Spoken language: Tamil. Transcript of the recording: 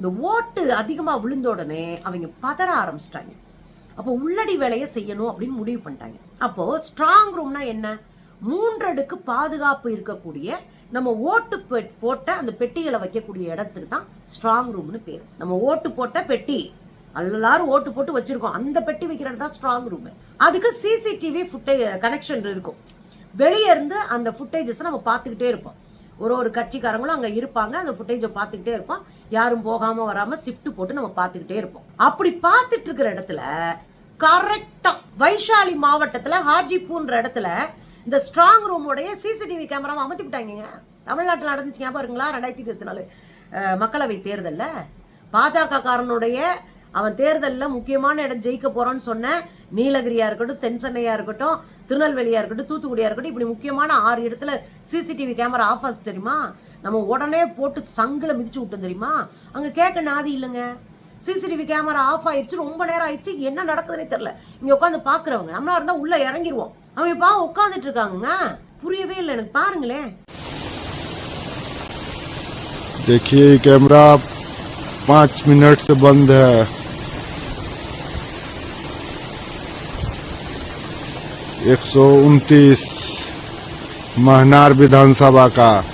இந்த ஓட்டு அதிகமாக விழுந்த உடனே அவங்க பதற ஆரம்பிச்சிட்டாங்க. அப்போ உள்ளடி வேலையை செய்யணும் அப்படின்னு முடிவு பண்ணிட்டாங்க. அப்போது ஸ்ட்ராங் ரூம்னா என்ன? மூன்றடுக்கு பாதுகாப்பு இருக்கக்கூடிய நம்ம ஓட்டு போட்ட அந்த பெட்டிகளை வைக்கக்கூடிய இடத்துக்கு தான் ஸ்ட்ராங் ரூம்னு பேர். நம்ம ஓட்டு போட்ட பெட்டி. எல்லாரும் ஓட்டு போட்டு வச்சுருக்கோம். அந்த பெட்டி வைக்கிறது தான் ஸ்ட்ராங் ரூம் அதுக்கு சிசிடிவி ஃபுட்டே கனெக்ஷன் இருக்கும். வெளியே இருந்து அந்த ஃபுட்டேஜஸை நம்ம பார்த்துக்கிட்டே இருப்போம். ஒரு ஒரு கட்சிக்காரங்களும் அங்கே இருப்பாங்க. அந்த ஃபுட்டேஜை பார்த்துக்கிட்டே இருப்போம். யாரும் போகாமல் வராமல் ஷிஃப்ட் போட்டு நம்ம பார்த்துக்கிட்டே இருப்போம். அப்படி பார்த்துட்டு இருக்கிற இடத்துல கரெக்டாக வைஷாலி மாவட்டத்தில் ஹாஜிப்பூன்ற இடத்துல இந்த ஸ்ட்ராங் ரூமுடைய சிசிடிவி கேமராவை அமர்த்திக்கிட்டாங்க தமிழ்நாட்டில் நடந்துச்சு ஞாபகம் இருக்குங்களா? ரெண்டாயிரத்தி இருபத்தி நாலு மக்களவை தேர்தலில். பாஜக காரனுடைய அவன் தேர்தலில் முக்கியமான இடம் ஜெயிக்க போறான்னு சொன்ன நீலகிரியா இருக்கட்டும் தென் சென்னையா இருக்கட்டும் திருநெல்வேலியா இருக்கட்டும் தூத்துக்குடியா இருக்கட்டும் இப்படி முக்கியமான ஆறு இடத்துல சிசிடிவி கேமரா ஆஃப் ஆச்சு தெரியுமா நம்ம உடனே போட்டு சங்கில மிதிச்சு விட்டோம் தெரியுமா அங்க கேட்க நாதி இல்லைங்க சிசிடிவி கேமரா ஆஃப் ஆயிடுச்சு ரொம்ப நேரம் ஆயிடுச்சு என்ன நடக்குதுன்னே தெரியல இங்க உட்காந்து பாக்குறவங்க நம்மளா இருந்தா உள்ள இறங்கிருவோம் அவங்க பா உட்காந்துட்டு இருக்காங்க புரியவே இல்லை எனக்கு பாருங்களேன் देखिए ये कैमरा पाँच मिनट से बंद है एक सौ उनतीस महनार विधानसभा का